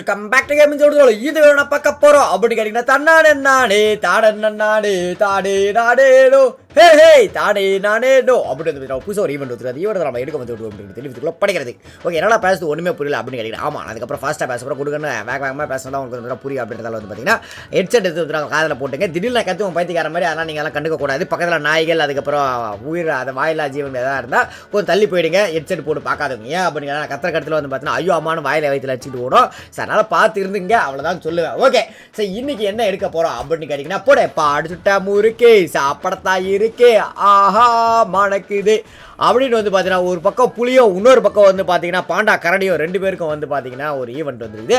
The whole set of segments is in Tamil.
வெல்கம் பேக் டு கேமிங் சொல்றது இது வேணும் பார்க்க போறோம் அப்படி கேட்டீங்கன்னா தன்னானே நானே தாடன நானே தாடே நாடேடோ ஹே ஹே தாடே நானேடோ அப்படி வந்து புதுசாக ஒரு ஈவெண்ட் வந்துருக்கு ஈவெண்ட் நம்ம எடுக்க வந்து அப்படின்னு தெரிவித்துக்குள்ள படிக்கிறது ஓகே என்னடா பேசுறது ஒன்றுமே புரியல அப்படின்னு கேட்டீங்கன்னா ஆமாம் அதுக்கப்புறம் ஃபாஸ்ட்டாக பேச கூட கொடுக்கணும் வேக வேகமாக பேசினா உங்களுக்கு வந்து புரியும் அப்படின்றதால வந்து பார்த்தீங்கன்னா ஹெட்செட் எடுத்து வந்து காதில் போட்டுங்க திடீர்னு கற்றுவோம் பைத்தியக்கார மாதிரி அதெல்லாம் நீங்கள் எல்லாம் கண்டுக்க கூடாது பக்கத்தில் நாய்கள் அதுக்கப்புறம் உயிர் அந்த வாயிலா ஜீவன் எதாவது இருந்தால் கொஞ்சம் தள்ளி போயிடுங்க ஹெட்செட் போட்டு பார்க்காதவங்க ஏன் அப்படிங்கிற கத்திர கட்டத்தில் வந்து பார்த்தீங்கன்னா ஐயோ அம்மானு வாயில வயிற்றுல வச்சுட்டு ஓடும் சார் அதனால் பார்த்து இருந்துங்க அவ்வளோதான் சொல்லுவேன். ஓகே சரி இன்னைக்கு என்ன எடுக்க போகிறோம் அப்படின்னு கேட்டிங்கன்னா போட பாடுச்சுட்டா முறுக்கு சாப்பிடத்தா இருக்கு ஆஹா மணக்குது. அப்படின்னு வந்து பார்த்தீங்கன்னா ஒரு பக்கம் புளியும் இன்னொரு பக்கம் வந்து பார்த்தீங்கன்னா பாண்டா கரடியும் ரெண்டு பேருக்கும் வந்து பார்த்தீங்கன்னா ஒரு ஈவெண்ட் வந்துருக்குது.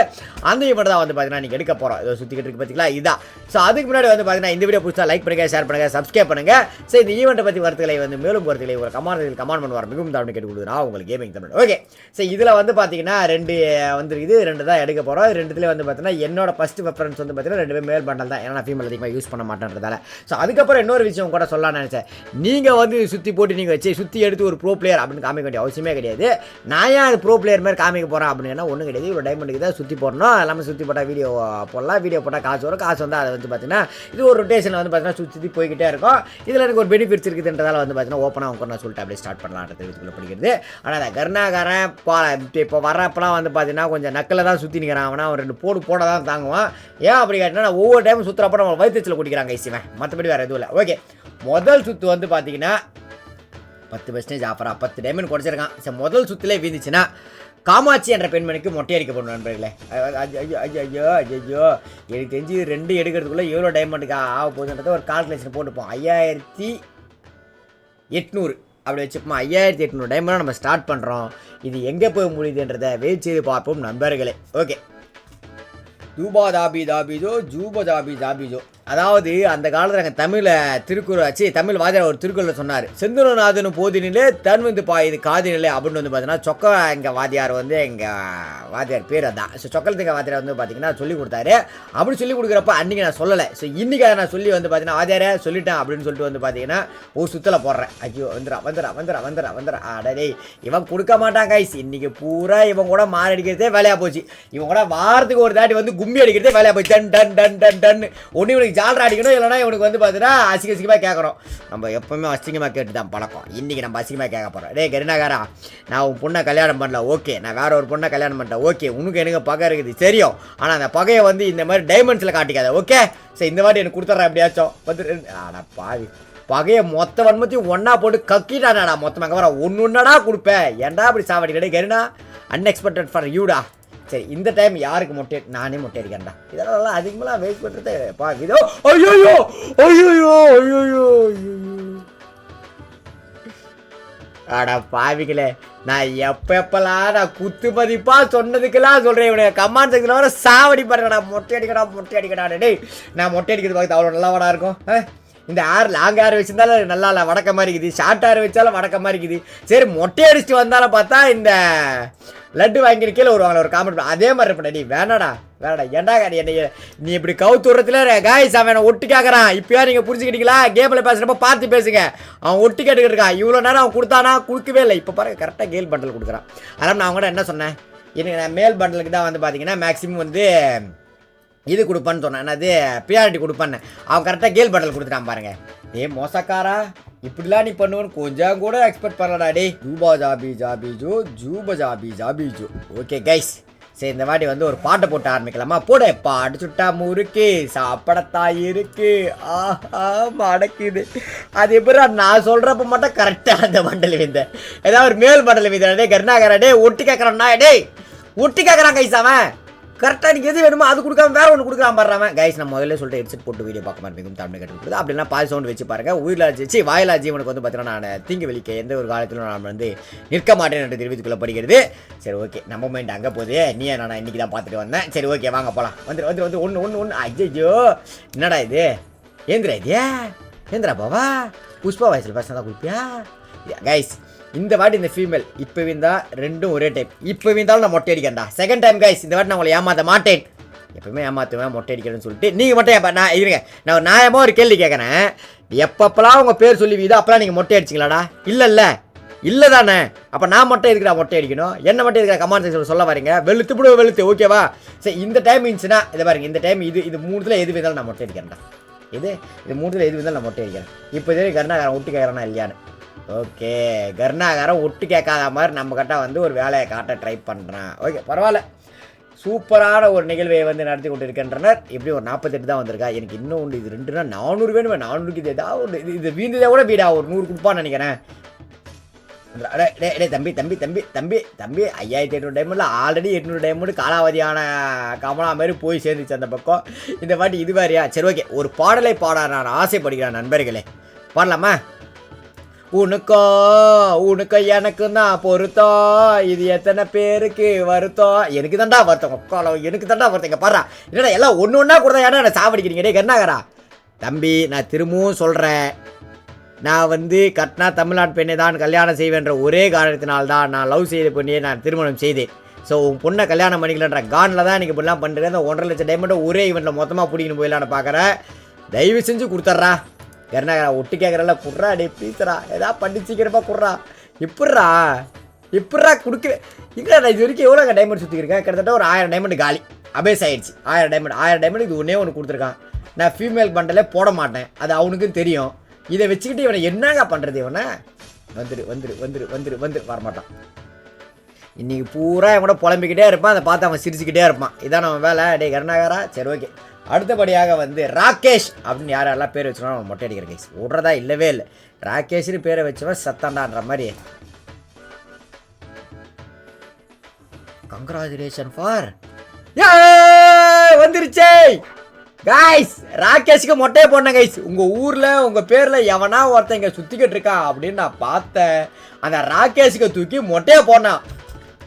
அந்த ஈவெண்ட் தான் வந்து பார்த்தீங்கன்னா நீங்கள் எடுக்க போகிறோம் இதை சுற்றிக்கிட்டு இருக்கு பார்த்தீங்களா இதான். ஸோ அதுக்கு முன்னாடி வந்து பார்த்தீங்கன்னா இந்த வீடியோ புதுசாக லைக் பண்ணுங்கள் ஷேர் பண்ணுங்கள் சப்ஸ்கிரைப் பண்ணுங்க. ஸோ இந்த ஈவெண்ட்டை பற்றி வரத்துகளை வந்து மேலும் வரத்துகளை ஒரு கமாண்ட் கமாண்ட் பண்ணுவார். மிகவும் தமிழ் கேட்டு கொடுக்குறா உங்களுக்கு கேமிங் தமிழ். ஓகே ஸோ இதில் வந்து பார்த்தீங்கன்னா ரெண்டு வந்துருக்குது ரெண்டு தான் எடுக்க போகிறோம் ரெண்டுத்துல வந்து பார்த்தீங்கன்னா என்னோட ஃபஸ்ட் ப்ரிஃபரன்ஸ் வந்து பார்த்தீங்கன்னா ரெண்டு மேல் பண்டல் தான். ஏன்னா நான் ஃபீமேல் அதிகமாக யூஸ் பண்ண மாட்டேன்றதால. ஸோ அதுக்கப்புறம் இன்னொரு விஷயம் கூட சொல்லலாம்னு நினச்சேன். நீங்கள் வந்து சுற்றி போட்டு நீங்கள் வச்சு சுற்றி எடுத்து ஒரு ப்ரோ பிளேயர் அப்படின்னு காமிக்க வேண்டிய அவசியமே கிடையாது. நான் ஏன் அது ப்ரோ பிளேயர் மாதிரி காமிக்க போகிறேன் அப்படின்னா ஒன்றும் கிடையாது. இவ்வளோ டைமண்டுக்கு தான் சுற்றி போடணும். எல்லாமே சுற்றி போட்டால் வீடியோ போடலாம். வீடியோ போட்டால் காசு வரும். காசு வந்து அதை வந்து பார்த்தீங்கன்னா இது ஒரு ரொட்டேஷனில் வந்து பார்த்தீங்கன்னா சுற்றி போய்கிட்டே இருக்கும். இதில் எனக்கு ஒரு பெனிஃபிட்ஸ் இருக்குதுன்றதால வந்து பார்த்தீங்கன்னா ஓப்பனாக உங்க நான் சொல்லிட்டு அப்படியே ஸ்டார்ட் பண்ணலான்றது இதுக்குள்ளே படிக்கிறது. ஆனால் அந்த இப்போ வரப்பெல்லாம் வந்து பார்த்தீங்கன்னா கொஞ்சம் நக்கில் தான் சுற்றி நிற்கிறான் அவனா அவன் ரெண்டு போடு போட தான் தாங்குவான். ஏன் அப்படி கேட்டினா ஒவ்வொரு டைமும் சுற்றுறப்ப நம்ம வயிற்றுச்சில் குடிக்கிறாங்க ஐசிவன் மற்றபடி வேறு எதுவும் இல்லை. ஓகே முதல் சுற்று வந்து பார்த்தீங்கன்னா பத்து பெர்சன்டேஜ் ஆஃபரா பத்து டைமண்ட் குறைச்சிருக்கான். சரி முதல் சுற்றுலே வீந்துச்சுன்னா காமாட்சி என்ற பெண்மணிக்கு மொட்டை அடிக்கப்படும் நண்பர்களே. ஐயோ ஐயோ ஐயோ ஐயோ எனக்கு தெரிஞ்சு ரெண்டு எடுக்கிறதுக்குள்ளே எவ்வளோ டைமண்டுக்கு ஆக போகுதுன்றத ஒரு கால்குலேஷன் போட்டுப்போம். ஐயாயிரத்தி எட்நூறு. அப்படி வச்சுப்போம் ஐயாயிரத்தி எட்நூறு டைமண்ட் நம்ம ஸ்டார்ட் பண்ணுறோம் இது எங்கே போய் முடியுதுன்றதை வெயிட் செய்து பார்ப்போம் நண்பர்களே. ஓகே ஜூபா தாபி தாபிஜோ ஜூப தாபி தாபிஜோ. அதாவது அந்த காலத்தில் எங்கள் தமிழை திருக்குறள் ஆச்சு தமிழ் வாதியார் ஒரு திருக்குறளை சொன்னார். செந்துரநாதனும் போதினிலே தன் வந்து பாயுது காதினிலே அப்படின்னு வந்து பார்த்தீங்கன்னா சொக்க எங்கள் வாதியார் வந்து எங்கள் வாதியார் பேர் அதான். ஸோ சொக்கலத்துங்க வாதியார் வந்து பார்த்தீங்கன்னா சொல்லி கொடுத்தாரு. அப்படி சொல்லி கொடுக்குறப்ப அன்றைக்கி நான் சொல்லலை. ஸோ இன்றைக்கி அதை நான் சொல்லி வந்து பார்த்தீங்கன்னா வாதியாரே சொல்லிட்டேன் அப்படின்னு சொல்லிட்டு வந்து பார்த்தீங்கன்னா ஓ சுத்தலை போடுறேன். ஐயோ வந்துடா வந்துடா வந்துடா வந்துடா வந்துடா அடடே இவன் கொடுக்க மாட்டான் ஐஸ் இன்றைக்கி பூரா இவன் கூட மாறு அடிக்கிறதே வேலையாக போச்சு. இவன் கூட வாரத்துக்கு ஒரு தாட்டி வந்து கும்மி அடிக்கிறதே வேலையாக போச்சு. டன் டன் டன் டன் டன். ஒன்று இவனுக்கு ஜாலரா அடிக்கணும் இல்லைனா இவனுக்கு வந்து பார்த்தீங்கன்னா அசிங்க அசிங்கமாக கேட்குறோம் நம்ம எப்பவுமே அசிங்கமாக கேட்டு தான் பழக்கம். இன்றைக்கி நம்ம அசிங்கமாக கேட்க போகிறோம் டே கருணாகாரா நான் உன் பொண்ணை கல்யாணம் பண்ணல ஓகே. நான் வேற ஒரு பொண்ணை கல்யாணம் பண்ணிட்டேன் ஓகே. உனக்கு எனக்கு பகை இருக்குது தெரியும். ஆனால் அந்த பகையை வந்து இந்த மாதிரி டைமண்ட்ஸில் காட்டிக்காத ஓகே? சரி இந்த மாதிரி எனக்கு கொடுத்துட்றேன் எப்படியாச்சும். வந்து ஆனால் பாவி. பகையை மொத்த வன்மத்தையும் ஒன்றா போட்டு கக்கிட்டானாடா மொத்தமாக வர ஒன்று ஒன்றடா கொடுப்பேன். ஏன்டா அப்படி சாவடிக்கடே கருணா அன்எக்ஸ்பெக்டட் ஃபார் யூடா சரி இந்த டைம் யாருக்கு மொட்டை நானே மொட்டை அடிக்கிறேன்டா. இதெல்லாம் அதிகமாக வெயிட் பண்ணுறது பா இதோ ஐயோ ஐயோ ஐயோ அடா பாவிகளே நான் எப்போ எப்பெல்லாம் நான் குத்து மதிப்பாக சொன்னதுக்கெல்லாம் சொல்றேன் இவனுக்கு கமாண்ட் செக்ஷன்ல வர சாவடி பாருங்கடா மொட்டை அடிக்கடா மொட்டை அடிக்கடா டேய் நான் மொட்டை அடிக்கிறது பார்த்து அவ்வளோ நல்லாவடா இருக்கும். ஆ? இந்த ஆறு லாங் ஆறு வச்சிருந்தாலும் நல்லா இல்லை வடக்க மாதிரி இருக்குது. ஷார்ட் ஆறு வச்சாலும் வடக்க மாதிரி இருக்குது. சரி மொட்டை அடிச்சுட்டு வந்தாலும் பார்த்தா இந்த லட்டு வாங்கிட்டு கீழே வருவாங்களே ஒரு காமெண்ட் அதே மாதிரி இருப்பேன் நீ வேணாடா வேணாடா. ஏன்டா நீ நீ இப்படி கவுத்துறதுல காய்ஸ் அவன் ஒட்டி கேட்குறான் இப்போயா நீங்கள் புரிஞ்சுக்கிட்டீங்களா? கேமில் பேசுகிறப்ப பார்த்து பேசுங்க. அவன் ஒட்டி கேட்டுக்கிட்டு இருக்கான். இவ்வளோ நேரம் அவன் கொடுத்தானா? கொடுக்கவே இல்லை. இப்போ பாருங்க கரெக்டாக கேல் பண்டல் கொடுக்குறான். அதனால் நான் கூட என்ன சொன்னேன்? எனக்கு நான் மேல் பண்டலுக்கு தான் வந்து பார்த்தீங்கன்னா மேக்ஸிமம் வந்து இது கொடுப்பான்னு சொன்னேன். என்னது? பியாரிட்டி கொடுப்பான்னு. அவன் கரெக்டாக கேல் பண்டல் கொடுத்துட்டான் பாருங்கள் ஏ மோசக்காரா? இப்படிலாம் நீ பண்ணுவேன்னு கொஞ்சம் கூட எக்ஸ்பெக்ட் பண்ணலடா டே ஜூபா ஜாபி ஜாபி ஜோ ஜாபி ஜாபி ஜோ. ஓகே கைஸ் சரி இந்த வாட்டி வந்து ஒரு பாட்டை போட்டு ஆரம்பிக்கலாமா? போட. பாட்டு சுட்டா முறுக்கு சாப்பிடத்தா இருக்கு. ஆஹா மடக்குது. அது எப்படி நான் சொல்றப்ப மட்டும் கரெக்டாக அந்த மண்டல வீந்த ஏதாவது ஒரு மேல் மண்டல வீந்த டே கருணாகரா டே ஒட்டி கேட்குறான்னா டேய். ஒட்டி கேட்குறான் கைஸ் அவன். கரெக்டாக எனக்கு எது வேணுமோ அது கொடுக்காம வேற ஒன்று கொடுக்குறான் பாடுறான் கைஸ் நான் முதல்ல சொல்லிட்டு ஹெட்செட் போட்டு வீடியோ பார்க்க மாட்டேங்கும் தமிழ் கட்டு அப்படி அப்படின்னா பாதி சவுண்ட் வச்சு பாருங்க. உயிரிலா வச்சு வாயிலா ஜீவனுக்கு வந்து பார்த்தீங்கன்னா நான் தீங்கு வெளிக்க எந்த ஒரு காலத்திலும் நான் வந்து நிற்க மாட்டேன் என்று தெரிவித்துக் கொள்ளப்படுகிறது. சரி ஓகே நம்ம மைண்ட் அங்கே போகுது. நீ நான் இன்னைக்கு தான் பார்த்துட்டு வந்தேன். சரி ஓகே வாங்க போகலாம் வந்து வந்து வந்து ஒன்று ஒன்று ஒன்று ஐயோ என்னடா இது? ஏந்திரா இது? ஏந்திரா பாவா? புஷ்பா வயசில் பேசினா தான் கொடுப்பியா கைஸ் இந்த வாட்டி இந்த ஃபீமேல் இப்போ விந்தா ரெண்டும் ஒரே டைப் இப்போ விந்தாலும் நான் மொட்டை அடிக்கிறேன்டா. செகண்ட் டைம் கைஸ் இந்த வாட்டி நான் உங்களை ஏமாற்ற மாட்டேன். எப்பவுமே ஏமாற்றுவேன் மொட்டை அடிக்கிறேன்னு சொல்லிட்டு. நீங்கள் மட்டும் ஏப்பா நான் இருங்க. நான் ஒரு நியாயமாக ஒரு கேள்வி கேட்குறேன் எப்பப்பெல்லாம் உங்கள் பேர் சொல்லி வீதோ அப்போலாம் நீங்கள் மொட்டை அடிச்சிங்களாடா இல்லை இல்லை. இல்லை தானே. அப்போ நான் மட்டும் எதுக்குடா மொட்டை அடிக்கணும்? என்ன மட்டும் இருக்கிற கமாண்ட் செக்ஷன் சொல்ல வரீங்க. வெளுத்து விடு வெளுத்து ஓகேவா சரி இந்த டைம் இருந்துச்சுன்னா இதை பாருங்க இந்த டைம் இது இது மூணுத்தில் எது இருந்தாலும் நான் மொட்டை அடிக்கிறேன்டா. இது இது மூணுத்தில் எது விதாலும் நான் மொட்டை அடிக்கிறேன். இப்போ இதே கருணாகாரன் ஒட்டு கேட்குறேன்னா இல்லையான்னு. ஓகே கர்ணாகாரம் ஒட்டு கேட்காத மாதிரி நம்ம கிட்ட வந்து ஒரு வேலையை காட்ட ட்ரை பண்ணுறான் ஓகே பரவாயில்ல. சூப்பரான ஒரு நிகழ்வை வந்து நடத்தி கொண்டிருக்கின்றனர். எப்படி ஒரு நாற்பத்தெட்டு தான் வந்திருக்கா? எனக்கு இன்னும் ஒன்று இது ரெண்டுனா நானூறு வேணுமே நானூறுக்கு இது ஏதாவது ஒன்று இது இது கூட வீடா ஒரு நூறு கொடுப்பான்னு நினைக்கிறேன். அடே, டே தம்பி தம்பி தம்பி தம்பி தம்பி ஐயாயிரத்தி எட்நூறு டைமண்டில் ஆல்ரெடி எட்நூறு டைமண்ட் காலாவதியான கமலா மாதிரி போய் சேர்ந்துச்சு அந்த பக்கம். இந்த வாட்டி இது மாதிரியா சரி ஓகே. ஒரு பாடலை பாட நான் ஆசைப்படுகிறேன் நண்பர்களே. பாடலாமா? உனக்கோ உனக்கு எனக்கு தான் பொருத்தம் இது எத்தனை பேருக்கு வருத்தம் எனக்கு தான்டா வருத்தம். உக்கால எனக்கு தான்டா வருத்தம். இங்கே பாரு என்னடா எல்லாம் ஒன்று ஒன்றா கொடுத்தா ஏன்னா என்ன சாவடிக்கிறீங்க? டே கருணாகரா. தம்பி நான் திரும்பவும் சொல்கிறேன் நான் வந்து கட்னா தமிழ்நாட்டு பெண்ணை தான் கல்யாணம் செய்வேன்ற ஒரே காரணத்தினால்தான் நான் லவ் செய்த பெண்ணையை நான் திருமணம் செய்தேன். ஸோ உன் பொண்ணை கல்யாணம் பண்ணிக்கலன்ற கானில் தான் எனக்கு இப்படிலாம் பண்ணுறேன் அந்த ஒன்றரை லட்சம் டைமண்டை ஒரே இவெண்ட்டில் மொத்தமாக பிடிக்கணும் போயிடலான்னு பார்க்குறேன் தயவு செஞ்சு கொடுத்துட்றா. கருணாகரா ஒட்டு கேட்குறல குட்றா டே ப்ளீஸ்ரா ஏதா பண்ணி சீக்கிரமாக குட்றா. இப்பட்றா இப்பட்றா கொடுக்க இங்கே நான் இது வரைக்கும் எவ்வளோ டைமண்ட் சுற்றிருக்கேன் கிட்டத்தட்ட ஒரு ஆயிரம் டைமண்ட் காலி. அபேஸ் ஆயிடுச்சு ஆயிரம் டைமண்ட் ஆயிரம் டைமண்ட் இது ஒன்றே ஒன்று கொடுத்துருக்கான். நான் ஃபீமேல் பண்டலே போட மாட்டேன். அது அவனுக்கும் தெரியும். இதை வச்சுக்கிட்டு இவனை என்னங்க பண்ணுறது இவனை? வந்துரு வந்துரு வந்துரு வந்துரு வந்துரு வரமாட்டான். இன்றைக்கி பூரா இவன் கூட புலம்பிக்கிட்டே இருப்பான். அதை பார்த்து அவன் சிரிச்சுக்கிட்டே இருப்பான். இதான் நம்ம வேலை. டே கருணாகரா சரி ஓகே அடுத்தபடியாக வந்து ராகேஷ் அப்படின்னு யார் யாரெல்லாம் பேர் வச்சுக்கணும் அவன் மொட்டை அடிக்கிற கேஸ் விட்றதா இல்லவே இல்லை. ராகேஷ்னு பேரை வச்சவன் சத்தாண்டான்ற மாதிரி. கங்க்ராச்சுலேஷன் ஃபார் வந்துருச்சே. கைஸ் ராகேஷ்க்கு மொட்டையை போடணும் கைஸ் உங்கள் ஊரில் உங்கள் பேரில் எவனா ஒருத்தன் இங்கே சுற்றிக்கிட்டு இருக்கான் அப்படின்னு நான் பார்த்தேன். அந்த ராகேஷுக்கு தூக்கி மொட்டையை போடணும்.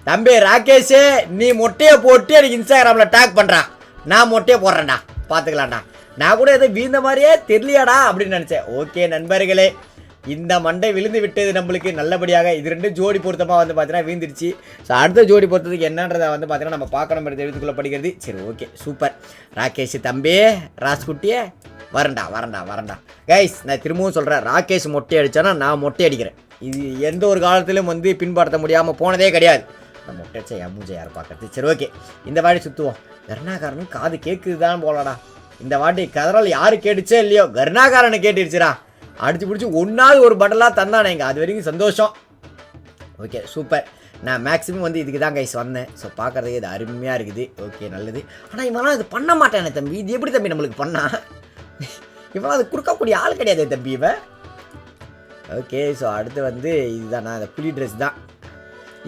தம்பி ராகேஷே நீ மொட்டையை போட்டு எனக்கு இன்ஸ்டாகிராமில் டேக் பண்ணுறான் நான் மொட்டையை போடுறேன்டா. பார்த்துக்கலாம்டா. நான் கூட எதை வீழ்ந்த மாதிரியே தெரியலையாடா அப்படின்னு நினச்சேன். ஓகே நண்பர்களே. இந்த மண்டை விழுந்து விட்டது நம்மளுக்கு நல்லபடியாக. இது ரெண்டு ஜோடி பொருத்தமாக வந்து பார்த்தீங்கன்னா வீழ்ந்துருச்சு. ஸோ அடுத்த ஜோடி பொறுத்ததுக்கு என்னன்றதை வந்து பார்த்தீங்கன்னா நம்ம பார்க்கணும் தெரிவித்துக்குள்ள படிக்கிறது சரி ஓகே சூப்பர் ராகேஷ் தம்பி ராஜ்குட்டியே வரண்டா வரண்டா வரண்டா கைஸ் நான் திரும்பவும் சொல்கிறேன் ராகேஷ் மொட்டை அடித்தானா நான் மொட்டை அடிக்கிறேன். இது எந்த ஒரு காலத்திலும் வந்து பின்பற்ற முடியாமல் போனதே கிடையாது. நம்ம மொட்டை அடிச்சா என் யார் பார்க்கறது சரி ஓகே. இந்த வாட்டி சுற்றுவோம் கருணாகாரனும் காது கேட்குது தான் போலடா. இந்த வாட்டி கதறல் யாரு கேட்டுச்சே இல்லையோ? கருணாகாரனை கேட்டுருச்சுடா அடிச்சு பிடிச்சி ஒன்றாவது ஒரு பண்டலாக தந்தானேங்க அது வரைக்கும் சந்தோஷம். ஓகே சூப்பர் நான் மேக்ஸிமம் வந்து இதுக்கு தான் கைஸ் வந்தேன். ஸோ பார்க்குறதுக்கு இது அருமையாக இருக்குது. ஓகே நல்லது. ஆனால் இவெல்லாம் இது பண்ண மாட்டேன் தம்பி. இது எப்படி தம்பி நம்மளுக்கு பண்ணா? இவெல்லாம் அது கொடுக்கக்கூடிய ஆள் கிடையாது தம்பி இவன். ஓகே ஸோ அடுத்து வந்து இதுதான். அந்த புலி ட்ரெஸ் தான்.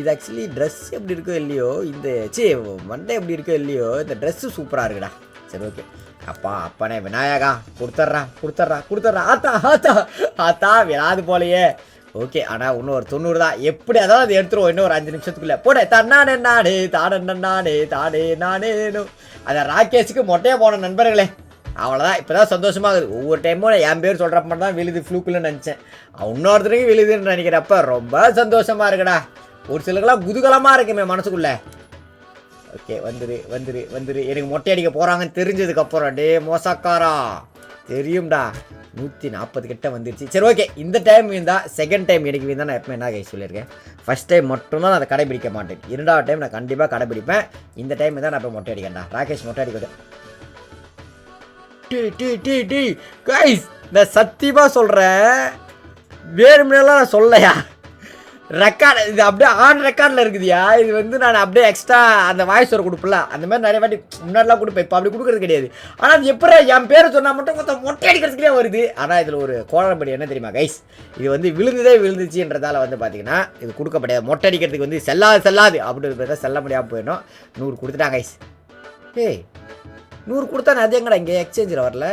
இது ஆக்சுவலி ட்ரெஸ் எப்படி இருக்கோ இல்லையோ இந்த சே மண்டை எப்படி இருக்கோ இல்லையோ இந்த ட்ரெஸ்ஸு சூப்பராக இருக்குடா. சரி ஓகே அப்பா அப்பனே விநாயகா கொடுத்துட்றா கொடுத்துட்றா கொடுத்துட்றா ஆத்தா ஆத்தா ஆத்தா விழாது போலையே. ஓகே ஆனால் இன்னும் ஒரு தொண்ணூறு தான். எப்படி அதாவது அது எடுத்துருவோம் இன்னும் ஒரு அஞ்சு நிமிஷத்துக்குள்ளே. போட தன்னானே நானே தானே நானே தானே நானே அந்த ராகேஷுக்கு மொட்டையாக போன நண்பர்களே. அவ்வளோதான் இப்போ தான் சந்தோஷமாகுது. ஒவ்வொரு டைமும் என் பேர் சொல்கிறப்ப மட்டும் தான் விழுது ஃப்ளூக்குள்ளே நினச்சேன். இன்னொருத்தருக்கு விழுதுன்னு நினைக்கிறப்ப ரொம்ப சந்தோஷமாக இருக்குடா. ஒரு சிலருக்கெல்லாம் குதூகலமாக இருக்குமே மனசுக்குள்ளே. ஓகே வந்துரு வந்துரு வந்துரு. எனக்கு மொட்டை அடிக்க போகிறாங்கன்னு தெரிஞ்சதுக்கப்புறம் டே மோசக்காரா. தெரியும்டா. நூற்றி நாற்பது கிட்ட வந்துருச்சு. சரி ஓகே. இந்த டைம் இருந்தால் செகண்ட் டைம் எனக்கு இருந்தால் நான் எப்பவுமே என்ன கை சொல்லியிருக்கேன்? ஃபஸ்ட் டைம் மட்டும்தான் நான் அதை கடைபிடிக்க மாட்டேன். இரண்டாவது டைம் நான் கண்டிப்பாக கடைபிடிப்பேன். இந்த டைம் தான் நான் இப்போ மொட்டை அடிக்கேன்டா. ராகேஷ் மொட்டை அடிக்கிறது டி டி டி டி கைஸ் நான் சத்தியமாக சொல்கிறேன் வேணும்னெல்லாம் நான் சொல்லலையா? ரெக்கார்டு இது அப்படியே ஆன் ரெக்கார்டில் இருக்குதுயா? இது வந்து நான் அப்படியே எக்ஸ்ட்ரா அந்த வாய்ஸ் ஒரு கொடுப்பல அந்த மாதிரி நிறைய வாட்டி முன்னாடிலாம் கொடுப்பேன். இப்போ அப்படி கொடுக்குறது கிடையாது. ஆனால் அது எப்படி என் பேரை சொன்னால் மட்டும் மொத்தம் மொட்டை அடிக்கிறதுக்கே வருது. ஆனால் இதில் ஒரு கோளறுபடி என்ன தெரியுமா கைஸ் இது வந்து விழுந்ததே விழுந்துச்சுன்றதால வந்து பார்த்தீங்கன்னா இது கொடுக்கப்படாது. மொட்டை அடிக்கிறதுக்கு வந்து செல்லாது செல்லாது அப்படின்றத செல்ல முடியாமல் போயிடும் நூறு கொடுத்துட்டாங்க கைஸ் ஏய் நூறு கொடுத்தா நான் அது எங்கடா இங்கே எக்ஸ்சேஞ்சில் வரல?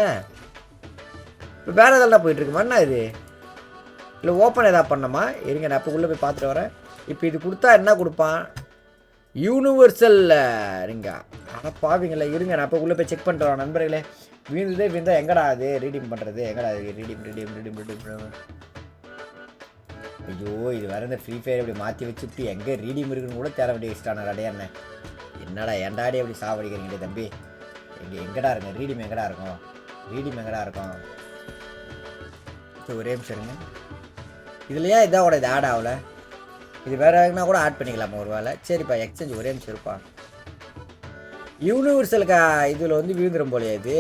இப்போ வேறு எதெல்லாம் போயிட்டுருக்குமா என்ன இது? இல்லை ஓப்பன் எதாவது பண்ணமா இருங்க நான் இப்போ உள்ளே போய் பார்த்துட்டு வரேன். இப்போ இது கொடுத்தா என்ன கொடுப்பான்? யூனிவர்சல்ல இருங்க. ஆனால் பாவீங்களே இருங்க நான் இப்போ உள்ளே போய் செக் பண்ணுறோம் நண்பர்களே. வீழ்ந்ததே வீழ்ந்தா எங்கடா அது? ரீடீம் பண்ணுறது எங்கடா அது? ரீடீம் ரீடீம் ரீடீம் ரீடீம் ஐயோ இது வேறு இந்த ஃப்ரீ ஃபயர் இப்படி மாற்றி வச்சுட்டு எங்கே ரீடீம் இருக்குன்னு கூட தேட வேண்டிய இஷ்டான என்ன என்னடா ஏன்டாடி அப்படி சாவடிக்கிறீங்களே தம்பி? எங்கே எங்கடா இருங்க? ரீடீம் எங்கடா இருக்கும்? ரீடீம் எங்கடா இருக்கும்? சரி, ஒரே நிமிஷம் இருங்க. இதுலையா கூட இது ஆட் ஆகல. இது வேறு எதுனா கூட ஆட் பண்ணிக்கலாமா ஒரு வேலை சரிப்பா எக்ஸ்சேஞ்ச் ஒரே நிமிஷம் இருப்பா. யூனிவர்சலுக்கு இதில் வந்து விழுந்துரும் போலையே இது.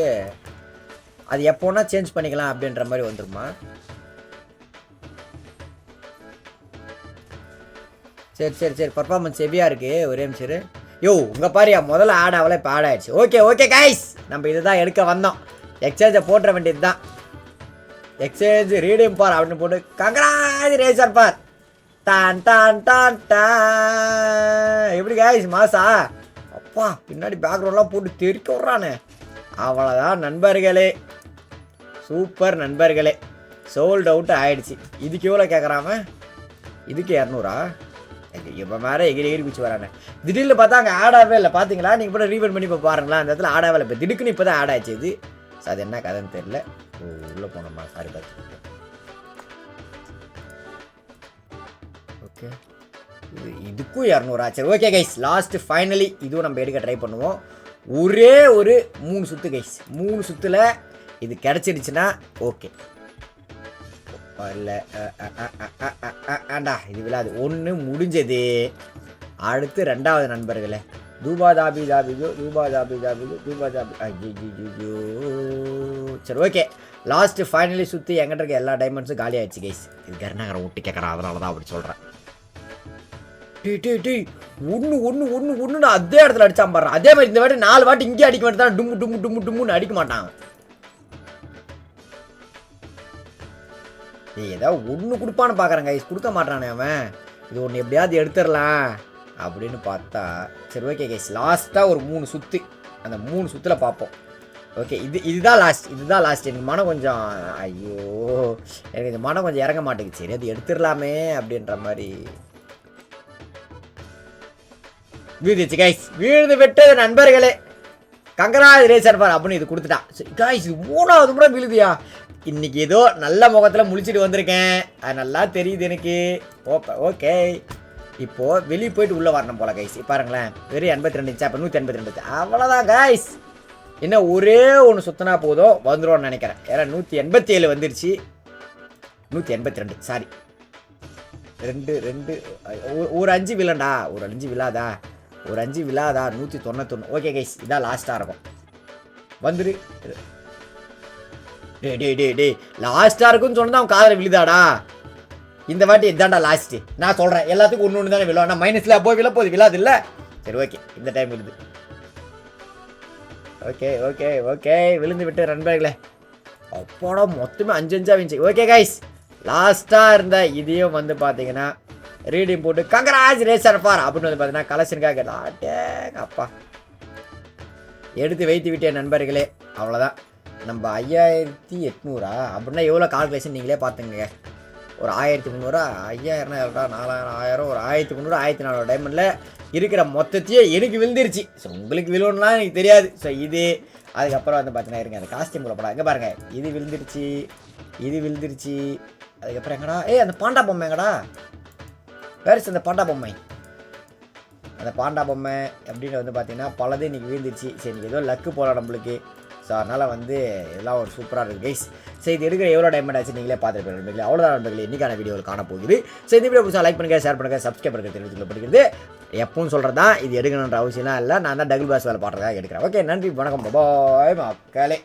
அது எப்போனா சேஞ்ச் பண்ணிக்கலாம் அப்படின்ற மாதிரி வந்துருமா? சரி சரி சரி பர்ஃபார்மன்ஸ் ஹெவியாக இருக்குது ஒரே நிமிஷம் இரு. யோ உங்கள் பாரியா முதல்ல ஆட் ஆகல இப்போ ஆட் ஆயிடுச்சு. ஓகே ஓகே கைஸ் நம்ம இதுதான் எடுக்க வந்தோம். எக்ஸ்சேஞ்சை போட்டுற வேண்டியது தான் எக்ஸ்சேஞ்ச் ரீடியம் பார் அப்படின்னு போட்டு கங்கராஜுலேஷன் பார். டான் டான் டான் டான் எப்படி கைஸ் மாசா? அப்பா பின்னாடி பேக்ரவுண்ட்லாம் போட்டு தெறிக்க விட்றானே. அவ்வளோதான் நண்பர்களே. சூப்பர் நண்பர்களே. சோல்ட் அவுட் ஆயிடுச்சு. இதுக்கு எவ்வளோ கேட்குறாம இதுக்கு இரநூறா? இப்போ மேலே எகிரி எகிரி குச்சி வரானே. திடீர்னு பார்த்தா அங்கே ஆடாவே இல்லை. பார்த்தீங்களா நீங்கள் கூட ரீவன் பண்ணி இப்போ பாருங்களா அந்த இடத்துல ஆடாவே இல்லை. இப்போ திடுக்குன்னு இப்போ தான் ஆட் ஆச்சு இது. அது என்ன கதைன்னு தெரியல. ஓ உள்ளே போனோமா சாரி பார்த்து ஓகே இது இதுக்கும் இரநூறா சரி ஓகே கைஸ் லாஸ்ட்டு ஃபைனலி இதுவும் நம்ம எடுக்க ட்ரை பண்ணுவோம். ஒரே ஒரு மூணு சுத்து கைஸ் மூணு சுத்துல இது கிடச்சிடுச்சுன்னா ஓகே இல்லை ஆண்டா இது விழாது. ஒன்று முடிஞ்சது. அடுத்து ரெண்டாவது நண்பர்களே. தூபா தாபி தாபிது தூபா தாபி தாபிது தூபா தாபி. ஐயோ சரி ஓகே லாஸ்ட்டு ஃபைனலி சுற்றி எங்கிட்ட இருக்க எல்லா டைமண்ட்ஸும் காலி ஆயிடுச்சு கைஸ் இது கருணாகரம் விட்டு கேட்குறேன் அதனால தான் அப்படி சொல்கிறேன் டி டி டி. ஒன்று ஒன்று ஒன்று ஒன்று நான் அதே இடத்துல அடிச்சான் பாரு. அதே மாதிரி இந்த வாட்டி நாலு வாட்டி இங்கே அடிக்க மாட்டேன் டும்மு டும்மு டும்மு டும்முன்னு அடிக்க மாட்டான். ஏய் ஏதாவது ஒன்று கொடுப்பான்னு பார்க்குறேன் கைஸ் கொடுக்க மாட்டானே அவன். இது ஒன்று எப்படியாவது எடுத்துடலாம் அப்படின்னு பார்த்தா சரி ஓகே கைஸ் லாஸ்ட்டாக ஒரு மூணு சுத்து. அந்த மூணு சுத்துல பார்ப்போம். ஓகே இது இதுதான் லாஸ்ட் இதுதான் லாஸ்ட் எனக்கு மனம் கொஞ்சம் ஐயோ எனக்கு இந்த மனம் கொஞ்சம் இறங்க மாட்டேங்குது. சரி அது எடுத்துடலாமே அப்படின்ற மாதிரி. வீழ்ந்துச்சு கைஸ் வீழ்ந்து விட்டது நண்பர்களே. கங்கராஜ் ரேசர் பார் அப்படின்னு இது கொடுத்துட்டான் கைஸ் இது மூணாவது முறை விழுதியா? இன்னைக்கு ஏதோ நல்ல முகத்தில் முழிச்சிட்டு வந்திருக்கேன். அது நல்லா தெரியுது எனக்கு. ஓப்ப ஓகே இப்போது வெளியே போயிட்டு உள்ளே வரணும் போல கைஸ் பாருங்களேன். வெறும் எண்பத்தி ரெண்டு இன்ச்சா இப்போ நூற்றி எண்பத்தி ரெண்டு அவ்வளோதான் கைஸ் என்ன ஒரே ஒன்று சுத்தினா போதும் வந்துரும்னு நினைக்கிறேன். ஏன்னா நூற்றி எண்பத்தி ஏழு வந்துருச்சு. நூற்றி எண்பத்தி ரெண்டு சாரி ரெண்டு ரெண்டு ஒரு அஞ்சு விழண்டா ஒரு அஞ்சு விழாதா ஒரு அஞ்சு விழாதா நூற்றி தொண்ணூத்தொன்று ஓகே கைஸ் இதான் லாஸ்ட்டாக இருக்கும். வந்துரு. டே டே டே டே லாஸ்ட்டாக இருக்குன்னு சொன்னால் அவன் காதில் விழுதாடா? இந்த வாட்டி இதான்டா லாஸ்ட்டு நான் சொல்கிறேன் எல்லாத்துக்கும் ஒன்று ஒன்று தானே விழும் ஆனால் மைனஸில் போய் விழ போகுது விழாது இல்லை? சரி ஓகே இந்த டைம் விழுது. Okay okay okay. விழுந்து விட்டு நண்பர்களே. அப்போடா மொத்தமே அஞ்சு அஞ்சாக விஞ்சி ஓகே கைஸ் லாஸ்ட்டாக இருந்த இதையும் வந்து பார்த்தீங்கன்னா ரீடிங் போட்டு கங்கராஜ் ரேசர் ஃபார் அப்படின்னு வந்து பார்த்தீங்கன்னா கலெக்ஷனுக்காக கேட்டேன் அப்பா. எடுத்து வைத்து விட்டேன் நண்பர்களே. அவ்வளோதான் நம்ம ஐயாயிரத்தி எட்நூறா? அப்படின்னா எவ்வளோ கால்குலேஷன் நீங்களே பார்த்துங்க ஒரு ஆயிரத்தி முந்நூறுரூவா ஐயாயிரம் எவ்வளோ? நாலாயிரம் ஆயிரம் ஒரு ஆயிரத்தி முந்நூறு ஆயிரத்தி நானூறு டைமண்டில் இருக்கிற மொத்தத்தையே எனக்கு விழுந்துருச்சு. ஸோ உங்களுக்கு விழுவணும்லாம் எனக்கு தெரியாது. ஸோ இது. அதுக்கப்புறம் வந்து பார்த்தீங்கன்னா இருங்க அந்த காஸ்டியூம் கூட படம். இங்கே பாருங்கள் இது விழுந்துருச்சு. இது விழுந்துருச்சு. அதுக்கப்புறம் எங்கடா? ஏ அந்த பாண்டா பொம்மை எங்கடா? வேறு அந்த பாண்டா பொம்மை? அந்த பாண்டா பொம்மை அப்படின்னு வந்து பார்த்தீங்கன்னா பலது இன்றைக்கி விழுந்துருச்சு. சரி இன்றைக்கி ஏதோ லக்கு போகலாம் நம்மளுக்கு. ஸோ அதனால் வந்து இதெல்லாம் ஒரு சூப்பராக இருக்குது கைஸ் ஸோ இது எடுக்கிற எவ்வளோ டைமண்ட் ஆச்சு நீங்களே பார்த்துருப்பீங்க நண்பர்களே. அவ்வளோதான் நண்பர்களே இன்றைக்கான வீடியோவில் காண போகுது ஸோ இந்த வீடியோ பிடிச்சா லைக் பண்ணுங்கள் ஷேர் பண்ணுங்கள் சப்ஸ்கிரைப் பண்ணுறது தெரிவித்துள்ள படிக்கிறது. எப்பவும் சொல்கிறது தான் இது எடுக்கணுன்ற அவசியம்லாம் இல்லை. நான் தான் டபுள் பாஸ் வேலை பாடுறதா எடுக்கிறேன். ஓகே நன்றி வணக்கம் பாய் மக்களே.